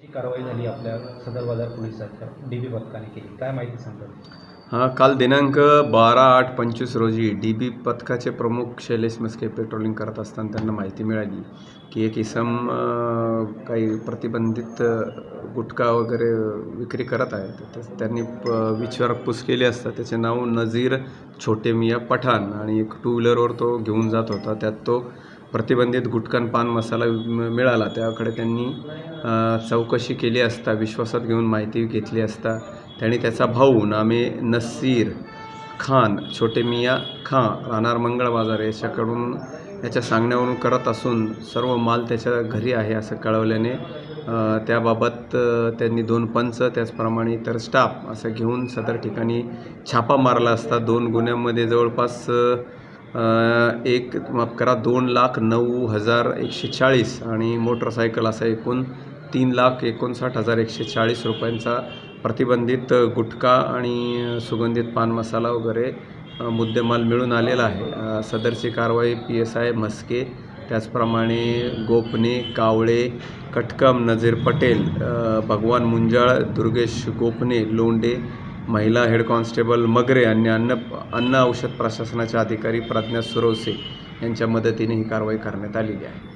ही कारवाई झाली आपल्या सदर बाजार पोलिसांच्या डी बी पथकाने केली. काय माहिती सांगतात? हां काल दिनांक बारा आठ पंचवीस रोजी डी बी पथकाचे प्रमुख शैलेश मस्के पेट्रोलिंग करत असताना त्यांना माहिती मिळाली की एक इसम काही प्रतिबंधित गुटखा वगैरे विक्री करत आहे. तर त्यांनी प विचारपूस केली असता. त्याचे नाव नझीर छोटे मिया पठाण आणि एक टू व्हीलरवर तो घेऊन जात होता. त्यात तो प्रतिबंधित गुटखान पान मसाला म- मिळाला. त्याकडे त्यांनी चौकशी केली असता विश्वासात घेऊन माहिती घेतली असता त्यांनी त्याचा भाऊ नामे नसीर खान छोटे मिया खां राहणार मंगळ बाजार याच्याकडून याच्या सांगण्यावरून करत असून सर्व माल त्याच्या घरी आहे असं कळवल्याने त्याबाबत त्यांनी दोन पंच त्याचप्रमाणे इतर स्टाफ असं घेऊन सदर ठिकाणी छापा मारला असता. दोन गुन्ह्यांमध्ये जवळपास एक माफ करा दोन लाख नऊ हजार एकशे चाळीस आणि मोटरसायकल असा एकूण तीन लाख एकोणसाठ हजार एकशे चाळीस रुपयांचा प्रतिबंधित गुटखा आणि सुगंधित पान मसाला वगैरे मुद्देमाल मिळून आलेला आहे. सदरची कारवाई पी एस आय म्हस्के त्याचप्रमाणे गोपने कावळे कटकम नझीर पटेल भगवान मुंजाळ दुर्गेश गोपने लोंडे महिला हेड कॉन्स्टेबल मगरे आणि अन्न अन्न औषध प्रशासनाच्या अधिकारी प्रज्ञा सुरवसे यांच्या मदतीने ही कारवाई करण्यात आलेली आहे.